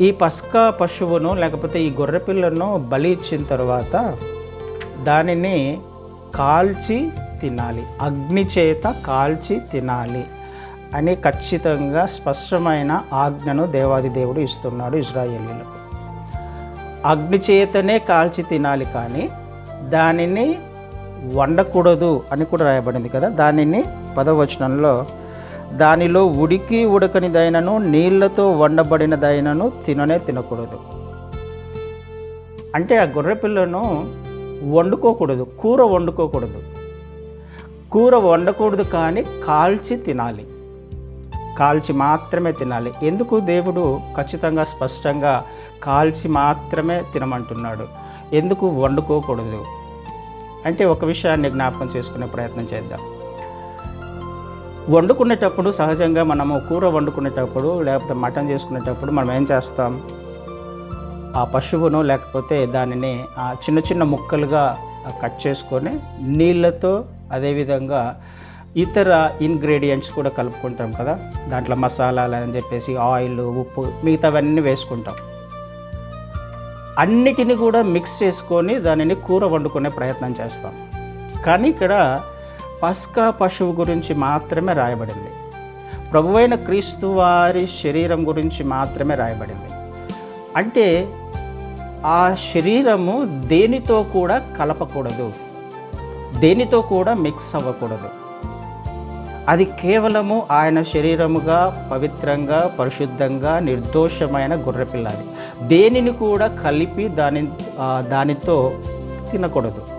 ఈ పస్కా పశువును లేకపోతే ఈ గొర్రె పిల్లను బలి ఇచ్చిన తర్వాత దానిని కాల్చి తినాలి. అగ్ని చేత కాల్చి తినాలి అని ఖచ్చితంగా స్పష్టమైన ఆజ్ఞను దేవాది దేవుడు ఇస్తున్నాడు ఇజ్రాయేలీలకు అగ్ని చేతనే కాల్చి తినాలి కానీ దానిని వండకూడదు అని కూడా రాయబడింది కదా. దానిని పదవచనంలో దానిలో ఉడికి ఉడకనిదైనను నీళ్ళతో వండబడినదైనను తిననే తినకూడదు. అంటే ఆ గొర్రె పిల్లను వండుకోకూడదు కూర వండుకోకూడదు. కూర వండకూడదు కానీ కాల్చి తినాలి. కాల్చి మాత్రమే తినాలి. ఎందుకు దేవుడు ఖచ్చితంగా స్పష్టంగా కాల్చి మాత్రమే తినమంటున్నాడు? ఎందుకు వండుకోకూడదు? అంటే ఒక విషయాన్ని జ్ఞాపకం చేసుకునే ప్రయత్నం చేద్దాం. వండుకునేటప్పుడు సహజంగా మనము కూర వండుకునేటప్పుడు లేకపోతే మటన్ చేసుకునేటప్పుడు మనం ఏం చేస్తాం? ఆ పశువును లేకపోతే దానిని ఆ చిన్న చిన్న ముక్కలుగా కట్ చేసుకొని నీళ్ళతో అదేవిధంగా ఇతర ఇంగ్రీడియంట్స్ కూడా కలుపుకుంటాం కదా? దాంట్లో మసాలాలు అని చెప్పేసి ఆయిల్ ఉప్పు మిగతావన్నీ వేసుకుంటాం. అన్నిటిని కూడా మిక్స్ చేసుకొని దానిని కూర వండుకునే ప్రయత్నం చేస్తాం. కానీ ఇక్కడ పస్కా పశువు గురించి మాత్రమే రాయబడింది. ప్రభువైన క్రీస్తు వారి శరీరం గురించి మాత్రమే రాయబడింది. అంటే ఆ శరీరము దేనితో కూడా కలపకూడదు. దేనితో కూడా మిక్స్ అవ్వకూడదు. అది కేవలము ఆయన శరీరముగా పవిత్రంగా పరిశుద్ధంగా నిర్దోషమైన గొర్రెపిల్లాది. దేనిని కూడా కలిపి దాని దానితో తినకూడదు.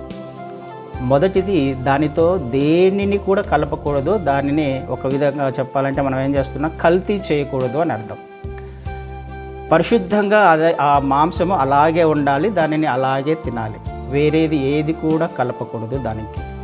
మొదటిది దానితో దేనిని కూడా కలపకూడదు దానిని ఒక విధంగా చెప్పాలంటే మనం ఏం చేస్తున్నాం? కల్తీ చేయకూడదు అని అర్థం. పరిశుద్ధంగా అదే ఆ మాంసము అలాగే ఉండాలి దానిని అలాగే తినాలి. వేరేది ఏది కూడా కలపకూడదు దానికి.